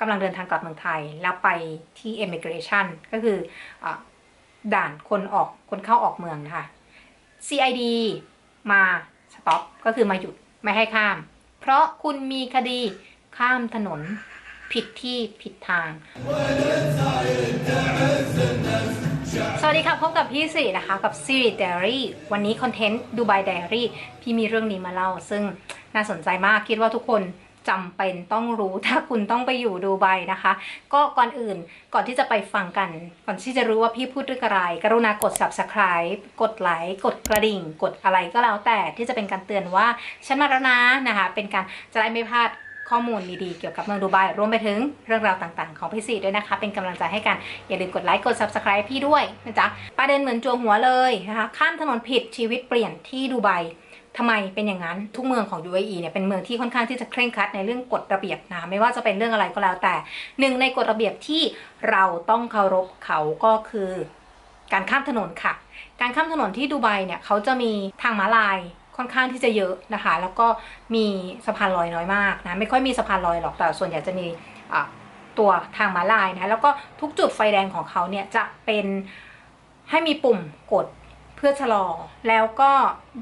กำลังเดินทางกลับเมืองไทย แล้วไปที่ immigration ก็คืออด่านคนออกคนเข้าออกเมืองนะคะ CID มาสต็อปก็คือมาหยุดไม่ให้ข้าม เพราะคุณมีคดีข้ามถนนผิดที่ผิดทาง สวัสดีค่ะ พบกับพี่สินะคะ กับ Siri Diary วันนี้คอนเทนต์ดูไบ Diary พี่มีเรื่องนี้มาเล่า ซึ่งน่าสนใจมากคิดว่าทุกคน จำเป็นต้องรู้ถ้าคุณต้องไปอยู่ดูไบนะคะ ก็ก่อนอื่นก่อนที่จะไปฟังกัน ก่อนที่จะรู้ว่าพี่พูดเรื่องอะไร กรุณากด subscribe กดไลค์กดกระดิ่ง กดอะไรก็แล้วแต่ที่จะเป็นการเตือนว่าฉันมาแล้วนะนะคะ เป็นการจะได้ไม่พลาดข้อมูลดีๆ เกี่ยวกับเมืองดูไบรวมไปถึงเรื่องราวต่างๆ ของพี่สีด้วยนะคะ เป็นกำลังใจให้กัน อย่าลืมกดไลค์กด subscribe พี่ด้วยนะจ๊ะประเด็นเหมือนจัวหัวเลยนะคะข้ามถนนผิดชีวิตเปลี่ยนที่ดูไบ ทำไมเป็นอย่างนั้นทุกเมืองของ UAE เนี่ยเป็นเมืองที่ค่อนข้างที่จะเคร่งครัดในเรื่องกฎระเบียบนะไม่ว่าจะเป็นเรื่องอะไรก็แล้วแต่หนึ่งในกฎระเบียบที่เราต้องเคารพเขาก็คือการข้ามถนนค่ะ การข้ามถนนที่ดูไบเนี่ยเขาจะมีทางม้าลายค่อนข้างที่จะเยอะนะคะ แล้วก็มีสะพานลอยน้อยมากนะไม่ค่อยมีสะพานลอยหรอกแต่ส่วนใหญ่จะมีะตัวทางม้าลายนะแล้วก็ทุกจุดไฟแดงของเขาเนี่ยจะเป็นให้มีปุ่มกด เพื่อชะลอ แล้วก็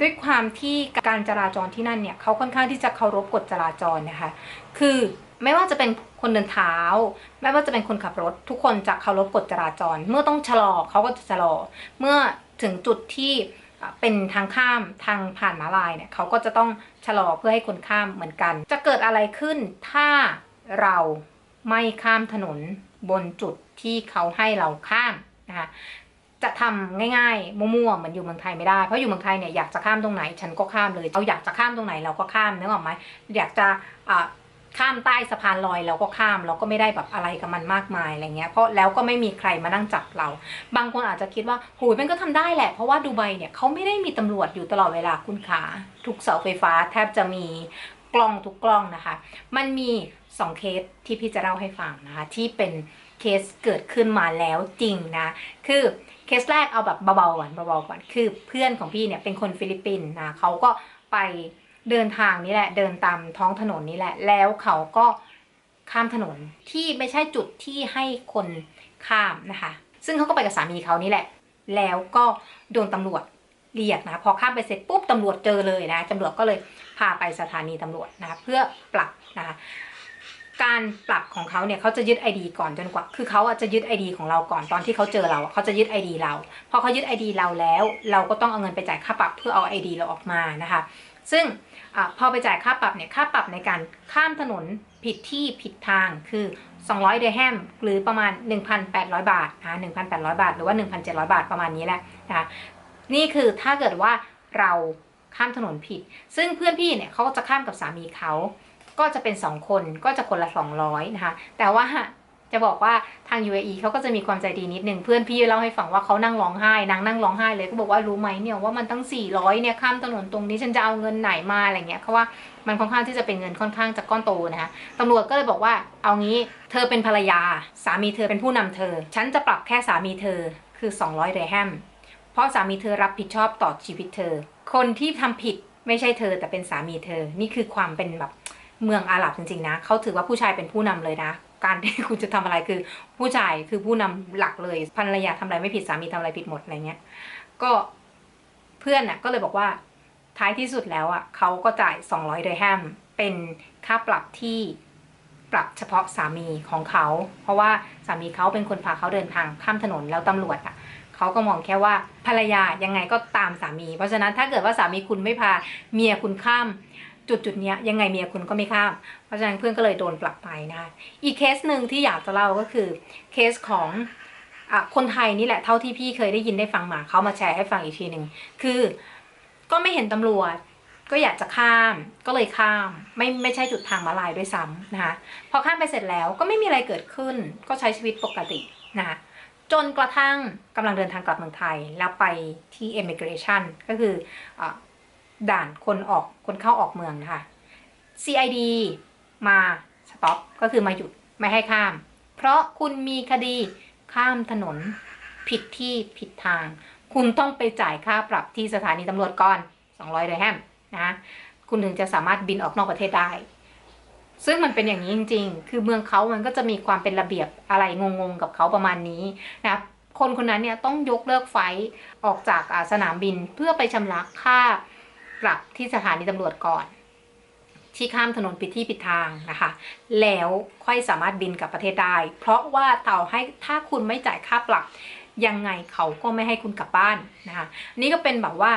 ด้วยความที่การจราจรที่นั่นเนี่ยเขาค่อนข้างที่จะเคารพกฎจราจรนะคะ คือไม่ว่าจะเป็นคนเดินเท้า ไม่ว่าจะเป็นคนขับรถ ทุกคนจะเคารพกฎจราจร เมื่อต้องชะลอเขาก็จะชะลอ เมื่อถึงจุดที่เป็นทางข้ามทางผ่านม้าลายเนี่ยเขาก็จะต้องชะลอเพื่อให้คนข้ามเหมือนกัน จะเกิดอะไรขึ้นถ้าเราไม่ข้ามถนนบนจุดที่เขาให้เราข้ามนะคะ จะทำง่ายๆมั่วๆเหมือนอยู่เมืองไทยไม่ได้ เพราะอยู่เมืองไทยเนี่ยอยากจะข้ามตรงไหน ฉันก็ข้ามเลยเราอยากจะข้ามตรงไหนเราก็ข้ามนึกออกไหมอยากจะอะข้ามใต้สะพานลอยเราก็ข้ามเราก็ไม่ได้แบบอะไรกับมันมากมายอะไรเงี้ยเพราะแล้วก็ไม่มีใครมานั่งจับเรา บางคนอาจจะคิดว่าโหยมันก็ทำได้แหละ เพราะว่าดูไบเนี่ยเขาไม่ได้มีตำรวจอยู่ตลอดเวลาคุณขาทุกเสาไฟฟ้าแทบจะมีกล้องทุกกล้องนะคะ มันมีสองเคสที่พี่จะเล่าให้ฟังนะคะที่เป็นเคสเกิดขึ้นมาแล้วจริงนะ คือ สแรกเอาแบบเบาๆก่อนเบาๆก่อนคือเพื่อนของพี่เนี่ยเป็นคนฟิลิปปินส์นะเขาก็ไปเดินทางนี่แหละ เดินตามท้องถนนนี่แหละ แล้วเขาก็ข้ามถนนที่ไม่ใช่จุดที่ให้คนข้ามนะคะ ซึ่งเขาก็ไปกับสามีเขานี่แหละ แล้วก็โดนตำรวจเรียกนะพอข้ามไปเสร็จปุ๊บตำรวจเจอเลยนะตำรวจก็เลยพาไปสถานีตำรวจนะคะเพื่อปรับนะคะ การปรับของเขาเนี่ยเขาจะยึด ID ก่อนจนกว่า คือเขาอะจะยึด ID ของเราก่อนตอนที่เขาเจอเราเขาจะยึด ID เราพอเขายึด ID เราแล้ว เราก็ต้องเอาเงินไปจ่ายค่าปรับเพื่อเอา ID เราออกมานะคะ ซึ่งอพอไปจ่ายค่าปรับเนี่ยค่าปรับในการข้ามถนนผิดที่ผิดทางคือ 200 เดร์แฮมหรือประมาณ 1,800 บาทนะ1,800 บาท หรือว่า 1,700 บาทประมาณนี้แหละนะคะนี่คือถ้าเกิดว่าเราข้ามถนนผิด ซึ่งเพื่อนพี่เนี่ยเขาก็จะข้ามกับสามีเขา ก็จะเป็น 2 คนก็จะคนละ 200นะคะแต่ว่าจะบอกว่าทาง UAE เขาก็จะมีความใจดีนิดนึงเพื่อนพี่เล่าให้ฟังว่าเขานั่งร้องไห้นางนั่งร้องไห้เลยก็บอกว่ารู้ไหมเนี่ยว่ามันตั้ง 400เนี่ยข้ามถนนตรงนี้ฉันจะเอาเงินไหนมาอะไรเงี้ยเขาว่ามันค่อนข้างที่จะเป็นเงินค่อนข้างจะก้อนโตนะคะตำรวจก็เลยบอกว่าเอางี้เธอเป็นภรรยา สามีเธอเป็นผู้นำเธอ ฉันจะปรับแค่สามีเธอคือ 200เรแฮมเพราะสามีเธอรับผิดชอบต่อชีวิตเธอ คนที่ทำผิดไม่ใช่เธอแต่เป็นสามีเธอ นี่คือความเป็นแบบ เมืองอาหรับจริงๆนะเขาถือว่าผู้ชายเป็นผู้นำเลยนะ การที่คุณจะทำอะไรคือผู้ชายคือผู้นำหลักเลยภรรยาทำอะไรไม่ผิดสามีทำอะไรผิดหมดอะไรเงี้ยก็เพื่อนน่ะก็เลยบอกว่าท้ายที่สุดแล้วอะเขาก็จ่าย200เดรแฮมเป็นค่าปรับที่ปรับเฉพาะสามีของเขา เพราะว่าสามีเขาเป็นคนพาเขาเดินทางข้ามถนนแล้วตำรวจอะเขาก็มองแค่ว่าภรรยายังไงก็ตามสามี เพราะฉะนั้นถ้าเกิดว่าสามีคุณไม่พาเมียคุณข้าม จุดจุดๆเนี้ยยังไงเมียคุณก็ไม่ข้าม เพราะฉะนั้นเพื่อนก็เลยโดนปรับไปนะคะอีกเคสหนึ่งที่อยากจะเล่าก็คือเคสของอคนไทยนี่แหละเท่าที่พี่เคยได้ยินได้ฟังมาเขามาแชร์ให้ฟังอีกทีหนึ่งคือก็ไม่เห็นตำรวจก็อยากจะข้ามก็เลยข้ามไม่ไม่ใช่จุดทางมาลายด้วยซ้ำนะคะพอข้ามไปเสร็จแล้วก็ไม่มีอะไรเกิดขึ้น ก็ใช้ชีวิตปกตินะคะจนกระทั่งกำลังเดินทางกลับเมืองไทย แล้วไปที่ immigration ก็คืออ ด่านคนออกคนเข้าออกเมืองนะคะ CID มาสต็อปก็คือมาหยุดไม่ให้ข้าม เพราะคุณมีคดีข้ามถนนผิดที่ผิดทาง คุณต้องไปจ่ายค่าปรับที่สถานีตำรวจก่อน 200เดรแฮมนะคุณถึงจะสามารถบินออกนอกประเทศได้ ซึ่งมันเป็นอย่างนี้จริง ๆ คือเมืองเขามันก็จะมีความเป็นระเบียบอะไรงงๆกับเขาประมาณนี้นะคนคนนั้นเนี่ยต้องยกเลิกไฟล์ออกจากสนามบินเพื่อไปชำระค่า ปรับที่สถานีตำรวจก่อน ที่ข้ามถนนผิดที่ผิดทางนะคะ แล้วค่อยสามารถบินกลับประเทศได้ เพราะว่าเต่าให้ถ้าคุณไม่จ่ายค่าปรับยังไงเขาก็ไม่ให้คุณกลับบ้านนะคะนี่ก็เป็นแบบว่า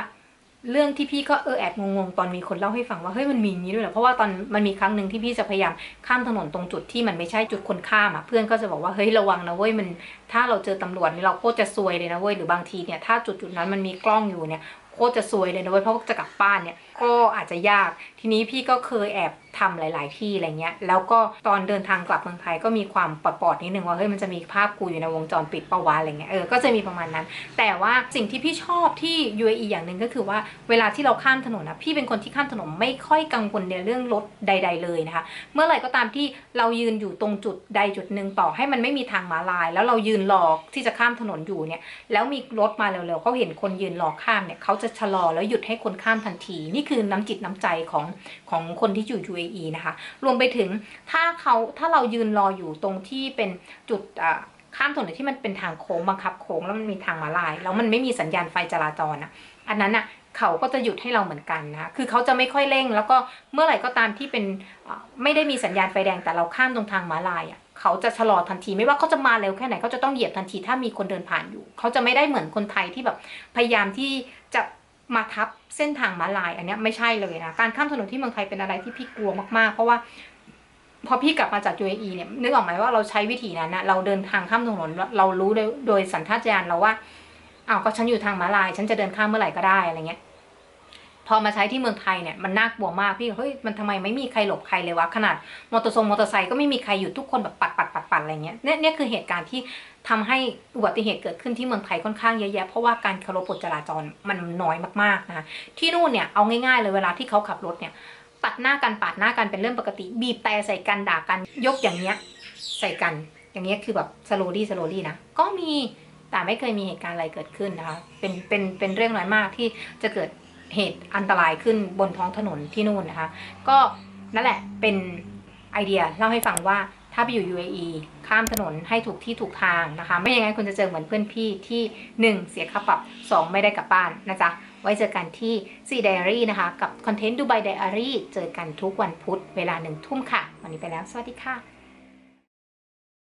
เรื่องที่พี่ก็เออแอบงงๆตอนมีคนเล่าให้ฟังว่าเฮ้ยมันมีอย่างนี้ด้วยเหรอเพราะว่าตอนมันมีครั้งหนึ่งที่พี่จะพยายามข้ามถนนตรงจุดที่มันไม่ใช่จุดคนข้ามอะเพื่อนก็จะบอกว่าเฮ้ยระวังนะเว้ยมันถ้าเราเจอตำรวจนี่เราโคตรจะซวยเลยนะเว้ยหรือบางทีเนี่ยถ้าจุดจุดนั้นมันมีกล้องอยู่เนี่ย โคตรจะซวยเลยนะเว้ยเพราะว่าจะกลับบ้านเนี่ยก็อาจจะยากทีนี้พี่ก็เคยแอบทำหลาย ๆ ที่อะไรเงี้ยแล้วก็ตอนเดินทางกลับเมืองไทยก็มีความปอดๆนิดนึงว่าเฮ้ยมันจะมีภาพกูอยู่ในวงจรปิดประวะอะไรเงี้ยเออก็จะมีประมาณนั้น แต่ว่าสิ่งที่พี่ชอบที่ UAE อย่างหนึ่งก็คือว่าเวลาที่เราข้ามถนนนะพี่เป็นคนที่ข้ามถนนไม่ค่อยกังวลในเรื่องรถใด ๆ เลยนะคะ เมื่อไหร่ก็ตามที่เรายืนอยู่ตรงจุดใดจุดหนึ่งต่อให้มันไม่มีทางม้าลาย แล้วเรายืนรอที่จะข้ามถนนอยู่เนี่ยแล้วมีรถมาเร็วๆเขาเห็นคนยืนรอข้ามเนี่ยเขาจะชะลอแล้วหยุดให้คนข้ามทันที นี่คือน้ำจิตน้ำใจของของคนที่อยู่ UAE นะคะ รวมไปถึงถ้าเขาถ้าเรายืนรออยู่ตรงที่เป็นจุดอ่าข้ามถนนที่มันเป็นทางโค้งบังคับโค้งแล้วมันมีทางม้าลาย แล้วมันไม่มีสัญญาณไฟจราจรอะอันนั้นอะเขาก็จะหยุดให้เราเหมือนกันนะคะคือเขาจะไม่ค่อยเร่ง แล้วก็เมื่อไหร่ก็ตามที่เป็นไม่ได้มีสัญญาณไฟแดงแต่เราข้ามตรงทางม้าลายอะ เขาจะชะลอทันที ไม่ว่าเขาจะมาเร็วแค่ไหนเขาจะต้องเหยียบทันทีถ้ามีคนเดินผ่านอยู่ เขาจะไม่ได้เหมือนคนไทยที่แบบพยายามที่จะมาทับเส้นทางม้าลาย อันนี้ไม่ใช่เลยนะการข้ามถนนที่เมืองไทยเป็นอะไรที่พี่กลัวมากๆ เพราะว่าพอพี่กลับมาจาก UAE เนี่ยนึกออกไหมว่าเราใช้วิธีนั้นนะเราเดินทางข้ามถนนเรารู้โดยโดยสัญชาตญาณเราว่าอ้าวก็ฉันอยู่ทางม้าลาย ฉันจะเดินข้ามเมื่อไหร่ก็ได้อะไรเงี้ย พอมาใช้ที่เมืองไทยเนี่ยมันน่ากลัวมากพี่เฮ้ยมันทำไมไม่มีใครหลบใครเลยวะขนาดมอเตอร์ทรงมอเตอร์ไซค์ก็ไม่มีใครหยุดทุกคนแบบปัดปัดปัดปัดอะไรเงี้ยเนี่ยเนี่ยคือเหตุการณ์ที่ทำให้อุบัติเหตุเกิดขึ้นที่เมืองไทยค่อนข้างเยอะแยะเพราะว่าการเคารพกฎจราจรมันน้อยมากๆนะคะที่นู่นเนี่ยเอาง่ายๆเลยเวลาที่เขาขับรถเนี่ยปัดหน้ากันปาดหน้ากันเป็นเรื่องปกติ บีบแต่ใส่กันด่ากันยกอย่างเงี้ยใส่กัน อย่างเงี้ยคือแบบสโลลี่สโลลี่นะก็มีแต่ไม่เคยมีเหตุการณ์อะไรเกิดขึ้นนะคะเป็นเป็นเป็นเรื่องน้อยมากที่จะเกิด เหตุอันตรายขึ้นบนท้องถนนที่นู่นนะคะ ก็นั่นแหละเป็นไอเดียเล่าให้ฟังว่าถ้าไปอยู่ UAE ข้ามถนนให้ถูกที่ถูกทางนะคะ ไม่อย่างนั้นคุณจะเจอเหมือนเพื่อนพี่ที่ 1 เสียค่าปรับ 2 ไม่ได้กลับบ้านนะจ๊ะ ไว้เจอกันที่ซีไดอารี่นะคะ กับคอนเทนต์ดูไบไดอารี่เจอกันทุกวันพุธเวลาหนึ่งทุ่มค่ะ วันนี้ไปแล้ว สวัสดีค่ะ